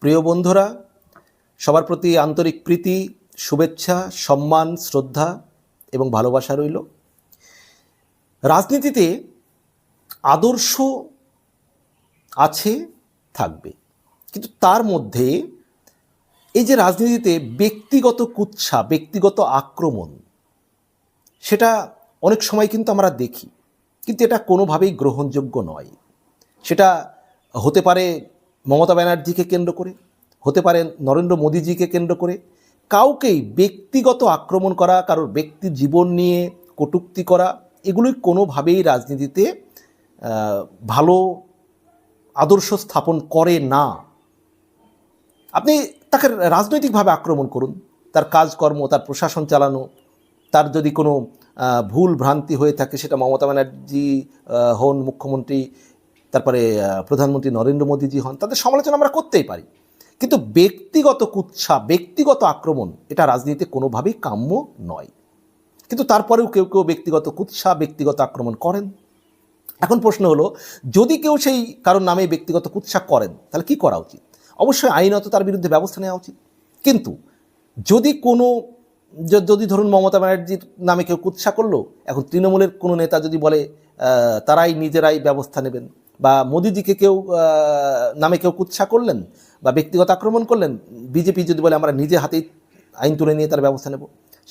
প্রিয় বন্ধুরা, সবার প্রতি আন্তরিক প্রীতি, শুভেচ্ছা, সম্মান, শ্রদ্ধা এবং ভালোবাসা রইল। রাজনীতিতে আদর্শ আছে, থাকবে। কিন্তু তার মধ্যে এই যে রাজনীতিতে ব্যক্তিগত কুৎসা, ব্যক্তিগত আক্রমণ, সেটা অনেক সময় কিন্তু আমরা দেখি। কিন্তু এটা কোনোভাবেই গ্রহণযোগ্য নয়। সেটা হতে পারে মমতা ব্যানার্জিকে কেন্দ্র করে, হতে পারে নরেন্দ্র মোদীজিকে কেন্দ্র করে, কাউকেই ব্যক্তিগত আক্রমণ করা, কারোর ব্যক্তি জীবন নিয়ে কটূক্তি করা, এগুলোই কোনোভাবেই রাজনীতিতে ভালো আদর্শ স্থাপন করে না। আপনি তাকে রাজনৈতিকভাবে আক্রমণ করুন, তার কাজকর্ম, তার প্রশাসন চালানো, তার যদি কোনো ভুল ভ্রান্তি হয়ে থাকে, সেটা মমতা ব্যানার্জি হন মুখ্যমন্ত্রী তারপরে প্রধানমন্ত্রী নরেন্দ্র মোদীজি হন, তাদের সমালোচনা আমরা করতেই পারি। কিন্তু ব্যক্তিগত কুৎসা, ব্যক্তিগত আক্রমণ, এটা রাজনীতিতে কোনোভাবেই কাম্য নয়। কিন্তু তারপরেও কেউ কেউ ব্যক্তিগত কুৎসা, ব্যক্তিগত আক্রমণ করেন। এখন প্রশ্ন হলো, যদি কেউ সেই কারোর নামে ব্যক্তিগত কুৎসা করেন, তাহলে কি করা উচিত? অবশ্যই আইনত তার বিরুদ্ধে ব্যবস্থা নেওয়া উচিত। কিন্তু যদি কোনো যদি ধরুন মমতা ব্যানার্জির নামে কেউ কুৎসা করল, এখন তৃণমূলের কোনো নেতা যদি বলে তারাই নিজেরাই ব্যবস্থা নেবেন বা মোদিজিকে কেউ নামে কেউ কুৎসা করলেন বা ব্যক্তিগত আক্রমণ করলেন, বিজেপি যদি বলে আমরা নিজে হাতেই আইন তুলে নিয়ে তার ব্যবস্থা নেব,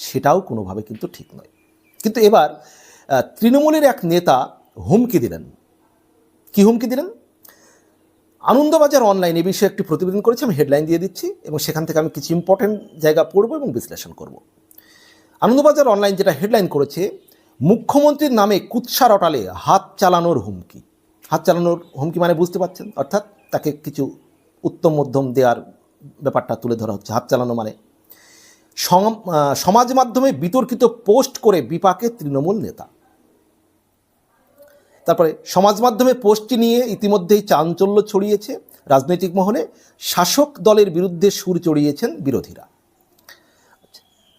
সেটাও কোনোভাবে কিন্তু ঠিক নয়। কিন্তু এবার তৃণমূলের এক নেতা হুমকি দিলেন। কি হুমকি দিলেন? আনন্দবাজার অনলাইন এ বিষয়ে একটি প্রতিবেদন করেছি, আমি হেডলাইন দিয়ে দিচ্ছি এবং সেখান থেকে আমি কিছু ইম্পর্টেন্ট জায়গা পড়ব এবং বিশ্লেষণ করব। আনন্দবাজার অনলাইন যেটা হেডলাইন করেছে, মুখ্যমন্ত্রীর নামে কুৎসা রটালে হাত চালানোর হুমকি। হাত চালানোর হুমকি মানে বুঝতে পারছেন? অর্থাৎ তাকে কিছু উত্তম মধ্যম দেওয়ার ব্যাপারটা তুলে ধরা হচ্ছে, হাত চালানো মানে। সম- সমাজ মাধ্যমে বিতর্কিত পোস্ট করে বিপাকে তৃণমূল নেতা। তারপরে, সমাজ মাধ্যমে পোস্টটি নিয়ে ইতিমধ্যেই চাঞ্চল্য ছড়িয়েছে রাজনৈতিক মহলে, শাসক দলের বিরুদ্ধে সুর চড়িয়েছেন বিরোধীরা।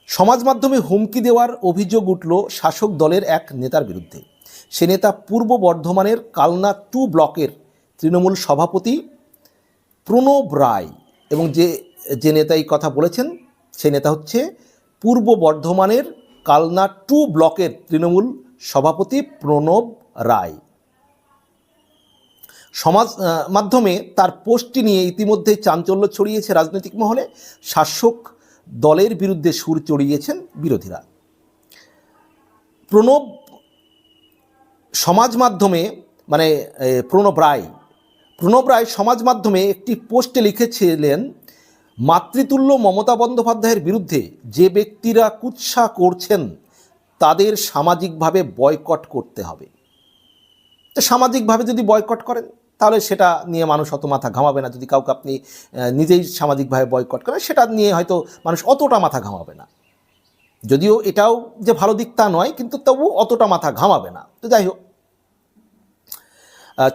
সমাজ মাধ্যমে হুমকি দেওয়ার অভিযোগ উঠল শাসক দলের এক নেতার বিরুদ্ধে। সে নেতা পূর্ব বর্ধমানের কালনা টু ব্লকের তৃণমূল সভাপতি প্রণব রায় এবং যে যে নেতা এই কথা বলেছেন, সে নেতা হচ্ছে পূর্ব বর্ধমানের কালনা টু ব্লকের তৃণমূল সভাপতি প্রণব রায়। সমাজ মাধ্যমে তার পোস্টটি নিয়ে ইতিমধ্যে চাঞ্চল্য ছড়িয়েছে রাজনৈতিক মহলে। শাসক দলের বিরুদ্ধে সুর চড়িয়েছেন বিরোধীরা। প্রণব সমাজ মাধ্যমে মানে প্রণব রায় প্রণব রায় সমাজ মাধ্যমে একটি পোস্টে লিখেছিলেন, মাতৃতুল্য মমতা বন্দ্যোপাধ্যায়ের বিরুদ্ধে যে ব্যক্তিরা কুৎসা করছেন, তাদের সামাজিকভাবে বয়কট করতে হবে। তো সামাজিকভাবে যদি বয়কট করেন, তাহলে সেটা নিয়ে মানুষ অত মাথা ঘামাবে না। যদি কাউকে আপনি নিজেই সামাজিকভাবে বয়কট করেন, সেটা নিয়ে হয়তো মানুষ অতটা মাথা ঘামাবে না। যদিও এটাও যে ভালো দিক তা নয়, কিন্তু তবু অতটা মাথা ঘামাবে না। তো যাই হোক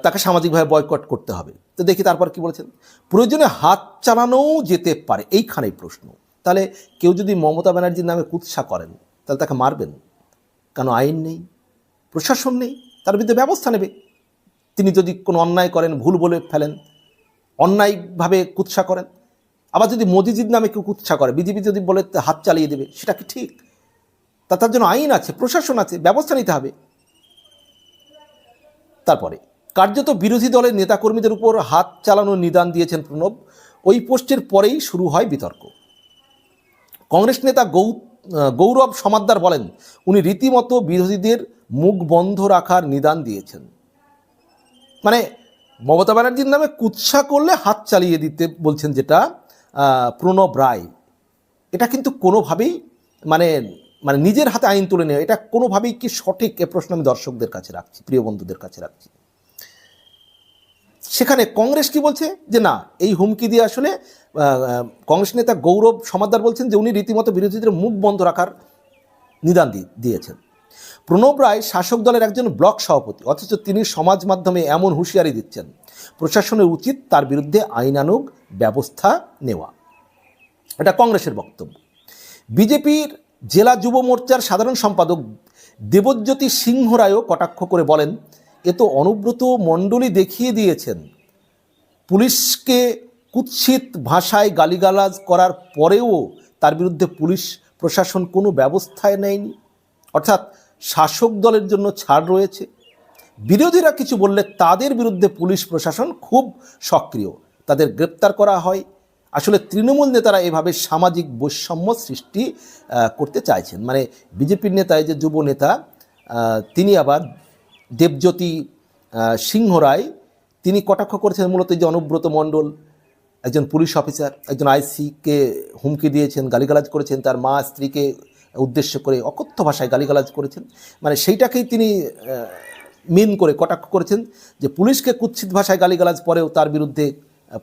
তাকে সামাজিকভাবে বয়কট করতে হবে। তো দেখি তারপর কি বলেছেন? প্রয়োজনে হাত চালানোও যেতে পারে, এইখানেই প্রশ্ন। তাহলে কেউ যদি মমতা ব্যানার্জির নামে কুৎসা করেন, তাহলে তাকে মারবেন? কেন আইন নেই? প্রশাসন নেই? তার বিরুদ্ধে ব্যবস্থা নেবে? তিনি যদি কোনো অন্যায় করেন, ভুল বলে ফেলেন, অন্যায়ভাবে কুৎসা করেন আবার যদি মোদিজির নামে কেউ কুৎসা করে, বিজেপি যদি বলে হাত চালিয়ে দেবে, সেটা কি ঠিক? তা তার জন্য আইন আছে, প্রশাসন আছে, ব্যবস্থা নিতে হবে। তারপরে, কার্যত বিরোধী দলের নেতাকর্মীদের উপর হাত চালানোর নিদান দিয়েছেন প্রণব। ওই পোস্টের পরেই শুরু হয় বিতর্ক। কংগ্রেস নেতা গৌ গৌরব সমাদ্দার বলেন, উনি রীতিমতো বিরোধীদের মুখ বন্ধ রাখার নিদান দিয়েছেন। মানে মমতা ব্যানার্জির নামে কুৎসা করলে হাত চালিয়ে দিতে বলছেন যেটা প্রণব রায়। এটা কিন্তু কোনোভাবেই মানে মানে নিজের হাতে আইন তুলে নেওয়া, এটা কোনোভাবেই কি সঠিক? এ প্রশ্ন আমি দর্শকদের কাছে রাখছি, প্রিয় বন্ধুদের কাছে রাখছি। সেখানে কংগ্রেস কি বলছে? যে না, এই হুমকি দিয়ে আসলে কংগ্রেস নেতা গৌরব সমাদার বলছেন যে উনি রীতিমতো বিরোধীদের মুখ বন্ধ রাখার নিদান দিয়েছেন। প্রণব রায় শাসক দলের একজন ব্লক সভাপতি, অথচ তিনি সমাজ মাধ্যমে এমন হুঁশিয়ারি দিচ্ছেন। প্রশাসনের উচিত তার বিরুদ্ধে আইনানুগ ব্যবস্থা নেওয়া। এটা কংগ্রেসের বক্তব্য। বিজেপির জেলা যুব মোর্চার সাধারণ সম্পাদক দেবজ্যোতি সিংহ রায়ও কটাক্ষ করে বলেন, এ তো অনুব্রত মণ্ডলী দেখিয়ে দিয়েছেন। পুলিশকে কুৎসিত ভাষায় গালিগালাজ করার পরেও তার বিরুদ্ধে পুলিশ প্রশাসন কোনো ব্যবস্থায় নেয়নি। অর্থাৎ শাসক দলের জন্য ছাড় রয়েছে। বিরোধীরা কিছু বললে তাদের বিরুদ্ধে পুলিশ প্রশাসন খুব সক্রিয়। তাদের গ্রেপ্তার করা হয়। আসলে তৃণমূল নেতারা এভাবে সামাজিক বৈষম্য সৃষ্টি করতে চাইছেন। মানে বিজেপির নেতা যে যুব নেতা তিনি আবার দেবজ্যোতি সিংহ রায়, তিনি কটাক্ষ করেছেন মূলত যে অনুব্রত মণ্ডল, একজন পুলিশ অফিসার, একজন আইসিকে হুমকি দিয়েছেন, গালিগালাজ করেছেন, তার মা স্ত্রীকে উদ্দেশ্য করে অকথ্য ভাষায় গালিগালাজ করেছেন। মানে সেইটাকেই তিনি মিন করে কটাক্ষ করেছেন যে পুলিশকে কুৎসিত ভাষায় গালিগালাজ পরেও তার বিরুদ্ধে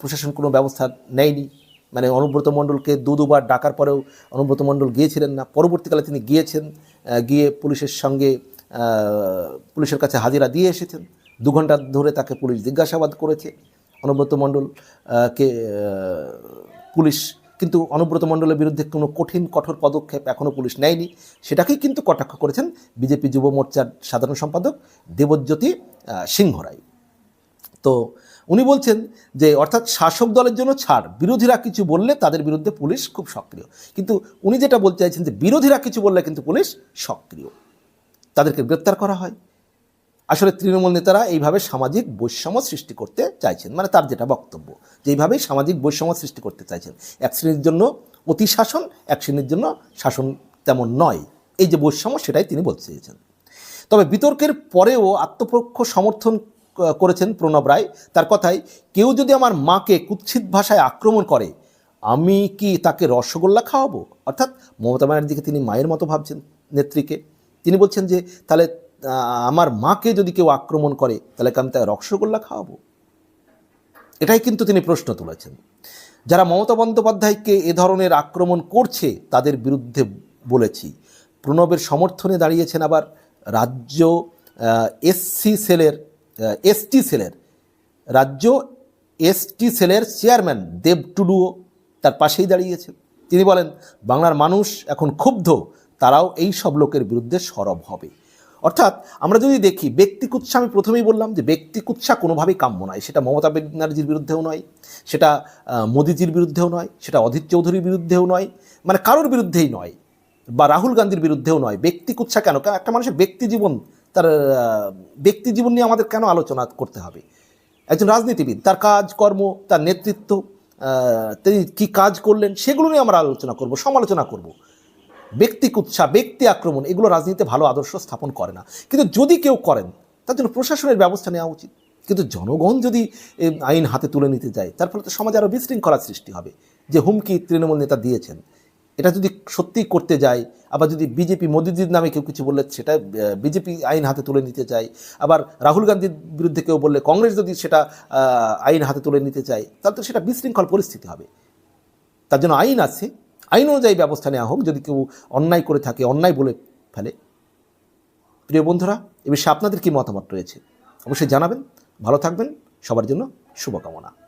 প্রশাসন কোনো ব্যবস্থা নেয়নি। মানে অনুব্রত মণ্ডলকে দু দুবার ডাকার পরেও অনুব্রত মণ্ডল গিয়েছিলেন না। পরবর্তীকালে তিনি গিয়েছেন গিয়ে পুলিশের সঙ্গে পুলিশের কাছে হাজিরা দিয়ে এসেছেন। দু ঘণ্টা ধরে তাকে পুলিশ জিজ্ঞাসাবাদ করেছে। অনুব্রত মণ্ডল আহ, কে আহ, পুলিশ কিন্তু অনুব্রত মণ্ডলের বিরুদ্ধে কোনো কঠিন, কঠোর পদক্ষেপ এখনও পুলিশ নেয়নি। সেটাকেই কিন্তু কটাক্ষ করেছেন বিজেপি যুব মোর্চার সাধারণ সম্পাদক দেবজ্যোতি সিংহ রায় তো উনি বলছেন যে, অর্থাৎ শাসক দলের জন্য ছাড়, বিরোধীরা কিছু বললে তাদের বিরুদ্ধে পুলিশ খুব সক্রিয়। কিন্তু উনি যেটা বলতে চাইছেন যে, বিরোধীরা কিছু বললে কিন্তু পুলিশ সক্রিয়। তাদেরকে গ্রেপ্তার করা হয়। আসলে তৃণমূল নেতারা এইভাবে সামাজিক বৈষম্য সৃষ্টি করতে চাইছেন মানে তার যেটা বক্তব্য, যে এইভাবেই সামাজিক বৈষম্য সৃষ্টি করতে চাইছেন। এক শ্রেণির জন্য অতি শাসন এক শ্রেণির জন্য শাসন তেমন নয়। এই যে বৈষম্য, সেটাই তিনি বলতে চেয়েছেন। তবে বিতর্কের পরেও আত্মপক্ষ সমর্থন করেছেন প্রণব রায়। তার কথায়, কেউ যদি আমার মাকে কুৎসিত ভাষায় আক্রমণ করে, আমি কি তাকে রসগোল্লা খাওয়াবো? অর্থাৎ মমতা ব্যানার্জিকে তিনি মায়ের মতো ভাবছেন নেত্রীকে। তিনি বলছেন যে, তাহলে আমার মাকে যদি কেউ আক্রমণ করে, তাহলে আমি তাকে রসগোল্লা খাওয়াবো? এটাই কিন্তু তিনি প্রশ্ন তুলেছেন। যারা মমতা বন্দ্যোপাধ্যায়কে এ ধরনের আক্রমণ করছে, তাদের বিরুদ্ধে বলেছি। প্রণবের সমর্থনে দাঁড়িয়েছেন আবার রাজ্য এসসি সেলের এসটি সেলের, রাজ্য এসটি সেলের চেয়ারম্যান দেব টুডুও তার পাশেই দাঁড়িয়েছে তিনি বলেন, বাংলার মানুষ এখন ক্ষুব্ধ, তারাও এই সব লোকের বিরুদ্ধে সরব হবে। অর্থাৎ আমরা যদি দেখি ব্যক্তি কুৎসা আমি প্রথমেই বললাম যে ব্যক্তি কুৎসা কোনোভাবেই কাম্য নয়। সেটা মমতা ব্যানার্জির বিরুদ্ধেও নয়, সেটা মোদিজির বিরুদ্ধেও নয়, সেটা অধীর চৌধুরীর বিরুদ্ধেও নয় মানে কারোর বিরুদ্ধেই নয় বা রাহুল গান্ধীর বিরুদ্ধেও নয়। ব্যক্তি কুৎসা কেন একটা মানুষের ব্যক্তি জীবন, তার ব্যক্তি জীবন নিয়ে আমাদের কেন আলোচনা করতে হবে? একজন রাজনীতিবিদ, তার কাজ, কর্ম, তার নেতৃত্ব তিনি কী কাজ করলেন, সেগুলো নিয়ে আমরা আলোচনা করব, সমালোচনা করব। ব্যক্তি কুৎসা ব্যক্তি আক্রমণ, এগুলো রাজনীতিতে ভালো আদর্শ স্থাপন করে না। কিন্তু যদি কেউ করেন, তার জন্য প্রশাসনের ব্যবস্থা নেওয়া উচিত। কিন্তু জনগণ যদি আইন হাতে তুলে নিতে যায়, তার ফলে তো সমাজে আরও বিশৃঙ্খলার সৃষ্টি হবে। যে হুমকি তৃণমূল নেতা দিয়েছেন, এটা যদি সত্যিই করতে যায়, আবার যদি বিজেপি মোদিজির নামে কেউ কিছু বললে, সেটা বিজেপি আইন হাতে তুলে নিতে চায়, আবার রাহুল গান্ধীর বিরুদ্ধে কেউ বললে, কংগ্রেস যদি সেটা আইন হাতে তুলে নিতে চায়, তাহলে তো সেটা বিশৃঙ্খল পরিস্থিতি হবে। তার জন্য আইন আছে আইন অনুযায়ী ব্যবস্থা নেওয়া হোক, যদি কেউ অন্যায় করে থাকে, অন্যায় বলে ফেলে। প্রিয় বন্ধুরা, এ বিষয়ে আপনাদের কী মতামত রয়েছে? অবশ্যই জানাবেন। ভালো থাকবেন। সবার জন্য শুভকামনা।